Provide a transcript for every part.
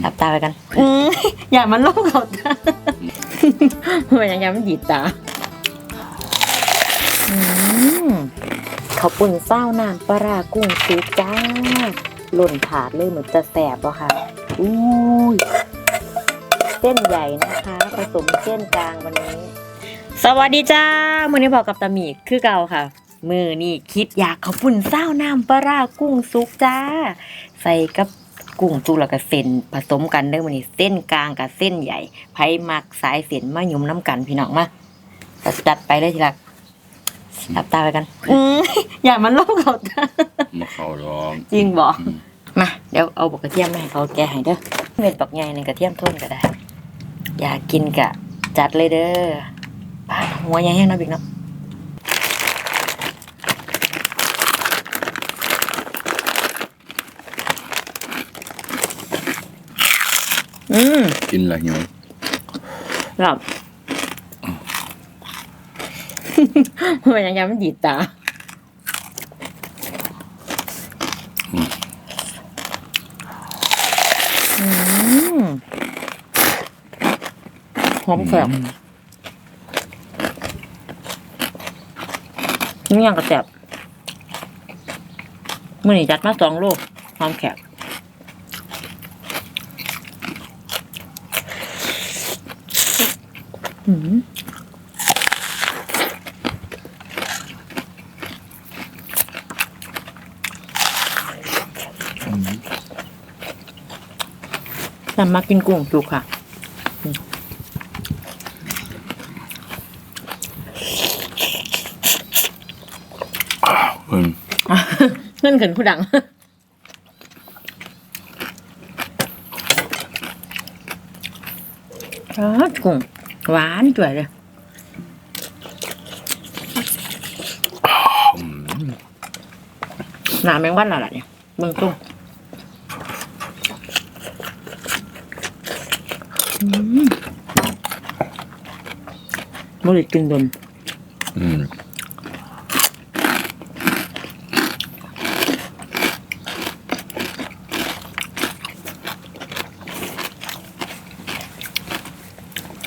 หลับตาไปกันอืมอย่ามันลงเขาตามันยังยังมันดีดตาอืมข้าวปุ่นเศร้าน้ำปลาร้ากุ้งซุปจ้าหล่นถาดเลยเหมือนจะแสบอะค่ะอุ้ยเส้นใหญ่นะคะผสมเส้นกลางวันนี้ สวัสดีจ้า มือนี้บอกกับตาหมีคือเก่าค่ะ มือนี่คิดอยากข้าวปุ่นเศร้าน้ำปลาร้ากุ้งซุปจ้า ใส่กับ กุ้งจุแล้วก็เส้นผสมกันเด้อมื้อนี้เส้นกลางกับเส้นใหญ่ไผมักสายเส้นมาหยุมน้ำกันพี่น้องมาก็จัดไปเลยทีละหลับตาไปกันอืมอย่ามันลงเขาตามาเข้าร้องจริงบอกอืมมาเดี๋ยวเอาบกกระเทียมมาให้เขาแกะให้เด้อเม็ดบักใหญ่ในกระเทียมท่นก็ได้ อยากกินกะจัดเลยเด้อปาดหัวใหญ่แห้งเนาะบิ๊กเนาะ อืมกินอะไรหิวหลับมันยังยังมันดีดตาอืมหอมแซ่บนี่ยังกระแซ่บมื่อนี้จัดมาสองโลหอมแขก อืมแต่มากินกุ้งจุกค่ะเพิ่นเงินเขินผู้ดังรสกุ้ง หวานจ่วยเลยหนาแมงวันอะไรเนี่ยเบื้องตุ้งอืมบริกินดนอืม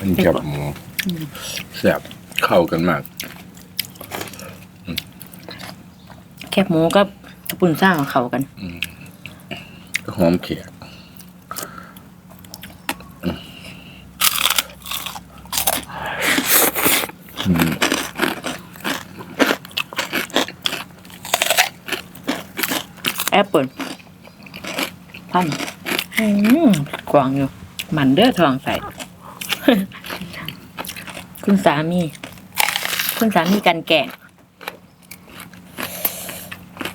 อันนี้กับหมูแซ่บเข้ากันมาก แคบหมูกับกระปุ่นสร้างของเขากัน หอมเขียกอืมแอปเปิลพันอืมกวางอยู่ มันเด้อทองใส่ คุณสามี คุณสามีกันแก่ง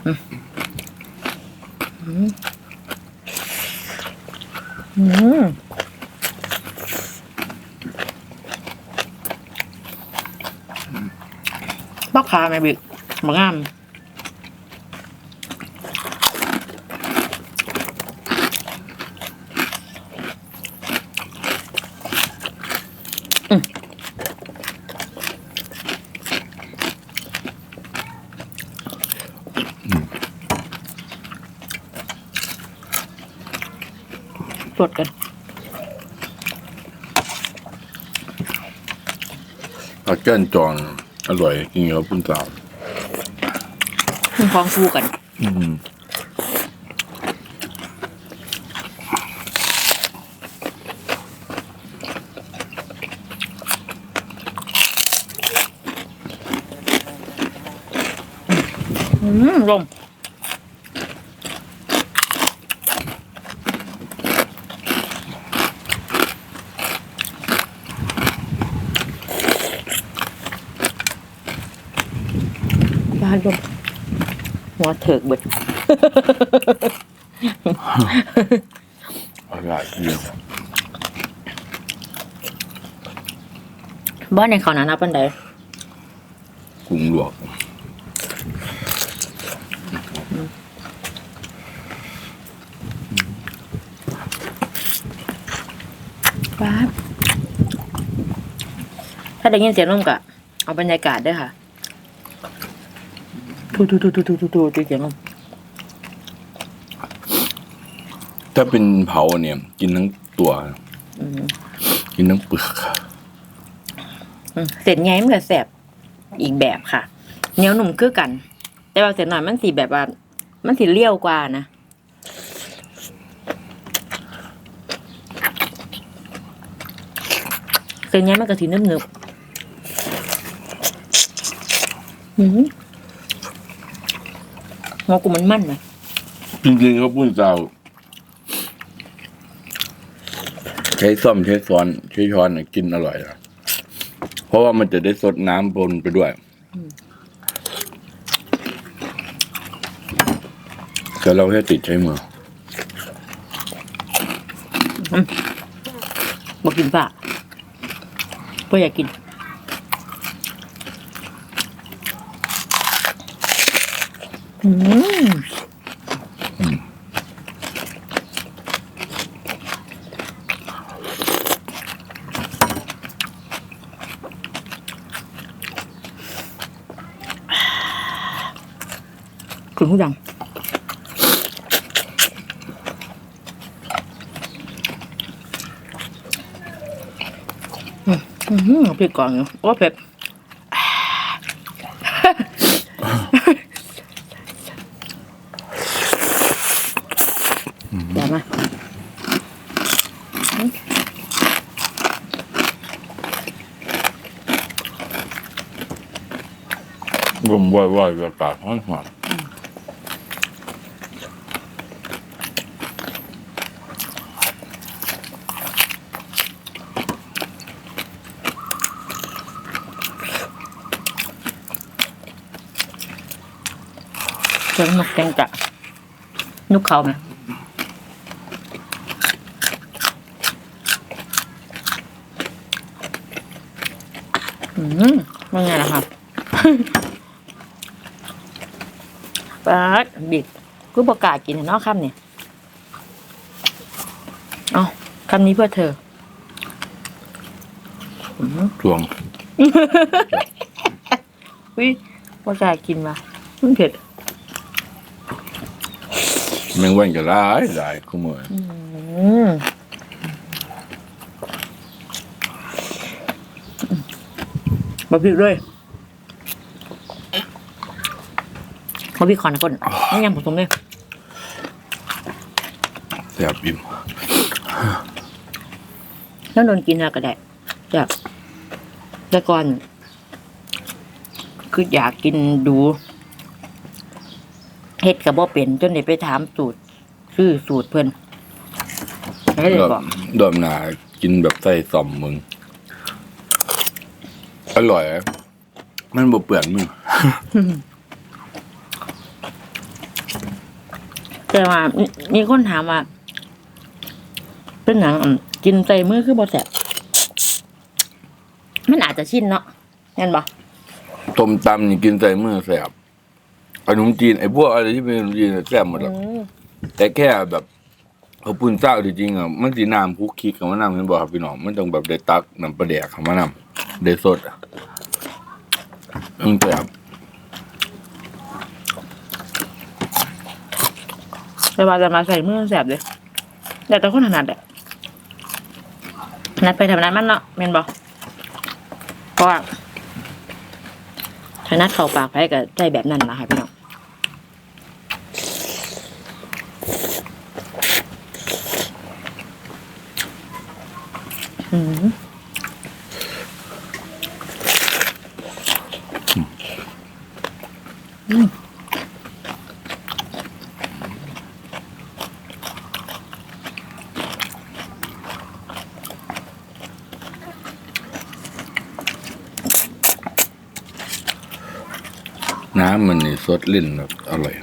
อืมอืมอืมบักขาแม่บิ๊กบักงาม ตรวจกันปลาแก้นจองอร่อยกินกับปุ้นสาวฟ้องฟูกัน อืมอืมลมานลมหัวเถิกเบิดอร่อยดีบ้านในเขาหนานับปันใดกุ้งลวกบ้านถ้าได้ยินเสียงลมกะเอาบรรยากาศด้วยค่ะ ทูทูทูทูทูทูทูเสียงลมถ้าเป็นเผาเนี่ย กินทั้งตัวกินทั้งเปลือกเสร็จไงมันก็แสบอีกแบบค่ะเหนียวหนุ่มคือกัน แต่ว่าเสร็จหน่อยมันสีแบบว่า มันสีเลี่ยวกว่านะเสร็จไงมันก็สีนึบนึบอืม งอกูมันมั่นนะจริงๆเขาพูดเจ้าใช้ซ่อมใช้ซ้อนใช้ช้อนน่ะกินอร่อยนะเพราะว่ามันจะได้สดน้ำปนไปด้วยแต่เราแค่ติดใช้มือบอกกินฝากเพื่ออยากกิน อืมถึงยังอืมอืมเผ็ดก่อนเนาะโอ้เผ็ดเดี๋ยวมา รวมว่อยๆอากาศร้อนหอนเจอนกแกงกะนุกเขาไหม มว่าไงล่ะครับปาดบิดกูประกล้าศกินเนาะคำเนี่ยเอาคำนี้เพื่อเธออืมทวงวิประกล้าศกินมามันเผ็ดแมงวันก็ร้ายหลายขโมยอื มมาพริกเลยมาพริกขอนนะก่อนไม่ยังผสมเลยแสบอิ่มแล้วนนกินอะไรก็ได้จากแต่ก่อน คืออยากกินดูเฮ็ดกับบ่เป็นจนได้ไปถามสูตรชื่อสูตรเพิ่นให้เลยดอบอกมดอมหนากินแบบใส่ซ่อมมึง อร่อยอะมันบ่เปื่อนมึงแต่ว่ามีมีคนถามว่า เป็นหนังอั่นกินใส่มือคือบ่แสบมันอาจจะชินเนาะเห็นบ่ต้มตำนี่กินใส่มือแสบขนมจีนไอ้พวกอะไรที่เป็นขนมจีนน่ะแสบหมดหรอกอืมแต่แค่แบบเขาวปุ้นเจ้าจริงๆอะมันสีน้ำคุกคิกกับมะนาวเห็นบอกครับพี่น้องมันต้องแบบได้ตักน้ำปลาแดกกับมะนาว ได้สดอะมันแสบแต่ว่าจะมาใส่มือแสบเลยแต่แต่คนถนัดแหละนัดไปถนัดมันเนาะแม่นบ่เพราะว่าถนัดเข้าปากไปก็ใจแบบนั้นล่ะค่ะพี่น้องอืม น้ำมันนี่สดลิ้นแบบอร่อย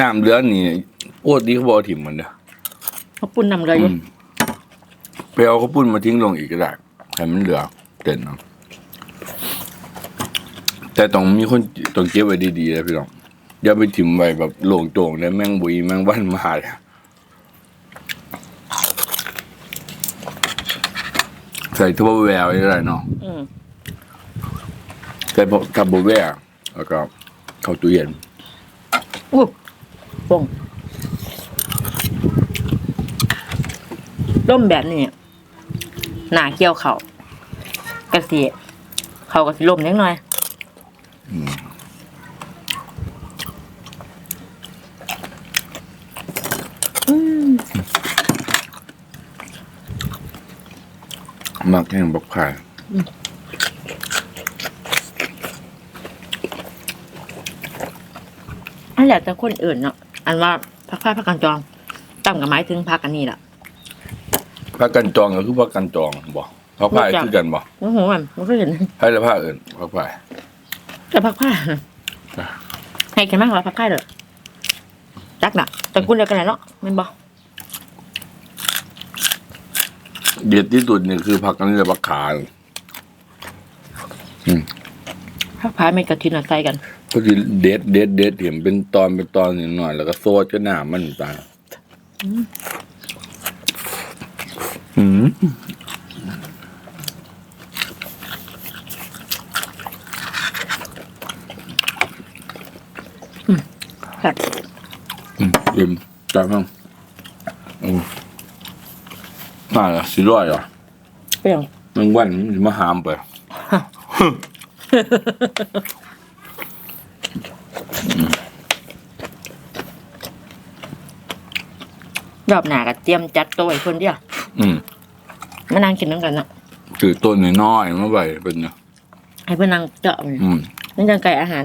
น้ำเหลือนี่โอ้ดีเขาบอกถิ่มมันเด้อเขาปุ่นนำเลยอยู่อืมไปเอาข้าวปุ้นมาทิ้งลงอีกก็ได้ให้มันเหลือเต็นเนาะแต่ต้องมีคนต้องเก็บไว้ดีๆนะพี่น้องอย่าไปถิ่มไว้แบบโล่งโจงได้แมงบุยแมงวันมาเลยใส่ทั่วแววได้เนาะอืม ใส่พวกกับบัวแวว แล้วก็เข้าตู้เย็นอู้ป่งร่มแบบนี้หนาเกี่ยวเขากระเสียเขากระสีร่มเล็กน้อยอืมมักแห้งบักไผ่ อันแหละแต่คนอื่นเนาะอันว่าพักผ้าพักกันจองตั้มกับไม้ถึงพักกันนี่แหละพักกันจองก็คือพักกันจองบ่พักไผ่คือกันบ่โอ้โหมันมันก็เห็นไผ่และผ้าอื่นพักไผ่แต่พักผ้าให้กันมากกว่าพักผ้าเลยจักน่ะแต่กุนเดียวกันแหละเนาะแมันบอกเด็ดที่สุดนี่คือพักกันนี่แหละพักขาพักผ้าไม่กระทินอะใส่กัน ก็คือเด็ดเด็ดเด็ดเห็นเป็นตอนเป็นตอนนิดหน่อยแล้วก็โซดก็หนามันตาอืมครับอืมเอ็มจับมั้งอืมน่าละสิร้อยเหรอะเปรี้ยวแมันวันมันสิมาหามไป รอบหน้าก็เตรียมจัดโต๊ะให้คนเดียวอืมมานั่งกินน้ำกันเนาะคือต้นน้อยๆมาไว้เป็นเนี่ยให้เพื่อนนั่งเจาะมันอืมนั่นจังไก่อาหาร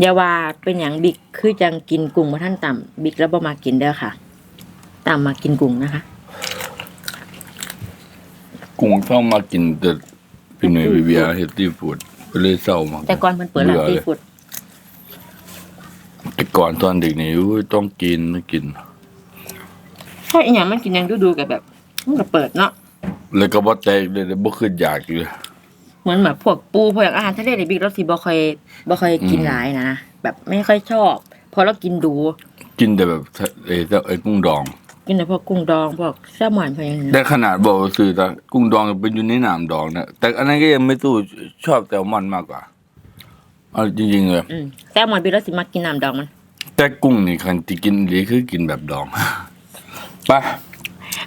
อย่าว่าเป็นอย่างบิ๊กคือจังกินกุ้งมาท่านต่ำบิ๊กแล้วบ่มากินเด้อค่ะต่ำมากินกุ้งนะคะ กุ้งเข้ามากินแต่ พี่หน่วยพี่เบียร์เฮดตี้ฟูดไปเลยเศร้ามากแต่ก่อนมันเปิดร้านบื่อซีเลยฟู้ดแต่ก่อนตอนเด็กนี่อุ้ยต้องกินต้องกิน ถ้าอีหยังมันกินยังดูๆกับแบบมันก็เปิดเนาะแล้วก็บ่ใจเลยบ่ขึ้นอยากอยู่เลย เหมือนแบบพวกปูพวกอย่างอาหารทะเลในบิ๊กเราสิบ่ค่อยบ่ค่อยกินอืม หลายนะแบบไม่ค่อยชอบเพอเรากินดู กินแต่แบบไอ้เจ้าไอ้กุ้งดอง กินแต่พวกกุ้งดองพวกแซลมอนพวกอย่างนี้ได้ขนาดบอกว่าซื้อแต่กุ้งดองเป็นอยู่ในน้ำดองนะแต่อันนั้นก็ยังไม่สู้ชอบแซลมอนมากกว่าเอาจริงๆเลยอืมแซลมอนบิ๊กเราสิมากินน้ำดองมัน แต่กุ้งนี่คันที่กินหรือคือกินแบบดอง ไป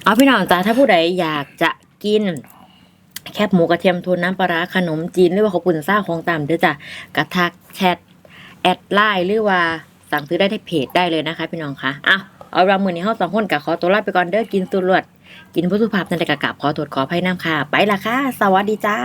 เอาพี่น้องจ้าถ้าผู้ใดอยากจะกิน แคบหมูกระเทียมโทนน้ำปลาร้าขนมจีนหรือว่าข้าวปุ้นซ่าของตามเด้อจ้ะกระทักแชทแอดไลน์หรือว่าสั่งซื้อได้ที่เพจได้เลยนะคะ พี่น้องคะอะ เอาเรามือนี้เฮาสองคนกับขอตัวลาไปก่อนเด้อกินสุรวดกินผู้สุภาพนั่นแต่กะกับขอตรวจขออภัยน้ำค่ะ ไปละค่ะ สวัสดีจ้า